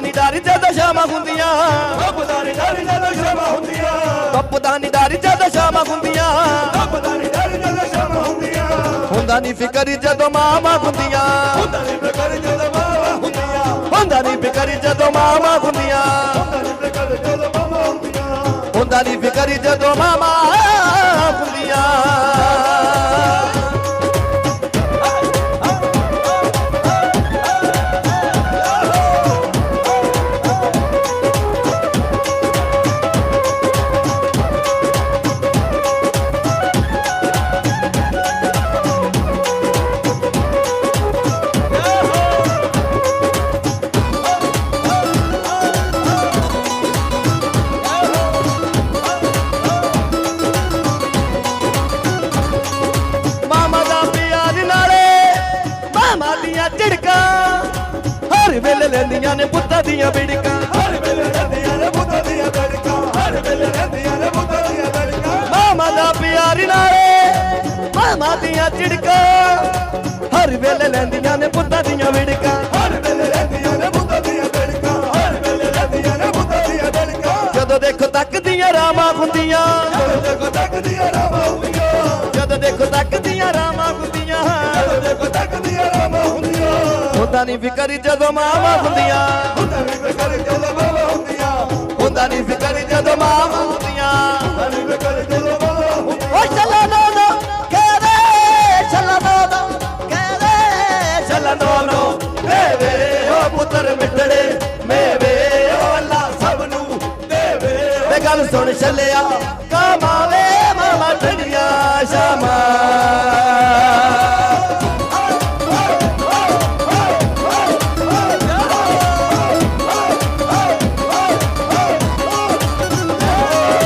ਨਹੀਂ ਡਰ ਜਦੋਂ ਸ਼ਾਮਾਂ ਹੁੰਦੀਆਂ। ਰੱਬ ਦਾ ਨੀ ਡਰ ਜਦੋਂ ਸ਼ਾਮਾਂ ਹੁੰਦੀਆਂ। ਰੱਬ ਦਾ ਨਹੀਂ ਡਰ ਜਦੋਂ ਸ਼ਾਮਾਂ ਹੁੰਦੀਆਂ। ਰੱਬ ਦਾ ਨੀ ਡਰ ਜਦੋਂ ਸ਼ਾਮਾਂ ਹੁੰਦੀਆਂ। ਹੁੰਦਾ ਨਹੀਂ ਫਿਕਰ ਜਦੋਂ ਮਾਵਾਂ ਹੁੰਦੀਆਂ। ਹੁੰਦਾ ਨੀ ਫਿਕਰ ਜਦੋਂ ਮਾਵਾਂ ਹੁੰਦੀਆਂ। ਹੁੰਦਾ ਨਹੀਂ ਫਿਕਰ ਜਦੋਂ ਮਾਵਾਂ ਹੁੰਦੀਆਂ। ਹੁੰਦਾ ਨੀ ਫਿਕਰ ਜਦੋਂ ਮਾਵਾਂ ਹੁੰਦੀਆਂ। ਹੁੰਦਾ ਨਹੀਂ ਫਿਕਰ ਜਦੋਂ ਮਾਵਾਂ ਦੀਆਂ ਝਿੜਕਾਂ। ਹਰ ਵੇਲੇ ਲੈਂਦੀਆਂ ਨੇ ਪੁੱਤਾਂ ਦੀਆਂ ਵਿੜਕਾਂ ਹਰ ਵੇਲੇ ਰਹਿੰਦੀਆਂ ਨੇ ਪੁੱਤਾਂ ਦੀਆਂ ਤੜਕਾਂ ਹਰ ਵੇਲੇ ਰਹਿੰਦੀਆਂ ਨੇ ਪੁੱਤਾਂ ਦੀਆਂ ਤੜਕਾਂ ਮਾਮਾ ਦਾ ਪਿਆਰ ਨਾਲੇ ਮਾਮਾ ਦੀਆਂ ਝਿੜਕਾਂ। ਹਰ ਵੇਲੇ ਲੈਂਦੀਆਂ ਨੇ ਪੁੱਤਾਂ ਦੀਆਂ ਵਿੜਕਾਂ ਹਰ ਵੇਲੇ ਰਹਿੰਦੀਆਂ ਨੇ ਪੁੱਤਾਂ ਦੀਆਂ ਤੜਕਾਂ ਹਰ ਵੇਲੇ ਰਹਿੰਦੀਆਂ ਨੇ ਪੁੱਤਾਂ ਦੀਆਂ ਤੜਕਾਂ ਜਦੋਂ ਦੇਖੋ ਤੱਕਦੀਆਂ ਰਾਮਾਂ ਹੁੰਦੀਆਂ। ਜਦੋਂ ਦੇਖੋ ਤੱਕਦੀਆਂ ਰਾਵਾਂ ਹੁੰਦੀਆਂ। ਹੁੰਦਾ ਨਹੀਂ ਫਿਕਰ ਜਦੋਂ ਮਾਵਾਂ ਹੁੰਦੀਆਂ ਹੁੰਦਾ ਨੀ ਫਿਕਰ ਜਦੋਂ ਮਾਵਾਂ ਹੁੰਦੀਆਂ ਹੁੰਦਾ ਨਹੀਂ ਫਿਕਰ ਜਦੋਂ ਮਾਵਾਂ ਹੁੰਦੀਆਂ। ਹੁੰਦਾ ਨੀ ਫਿਕਰ ਜਦੋਂ ਮਾਵਾਂ ਹੁੰਦੀਆਂ। ਓ ਚੱਲਾ ਨੋ ਨੋ ਕਹਦੇ ਚੱਲਾ ਨੋ ਨੋ ਕਹਦੇ ਚੱਲਾ ਨੋ ਨੋ ਦੇਵੇ ਓ ਪੁੱਤਰ ਮਿੱਠੜੇ ਮੇਵੇ ਓ ਅੱਲਾ ਸਭ ਨੂੰ ਦੇਵੇ ਵੇ। ਗੱਲ ਸੁਣ ਚੱਲਿਆ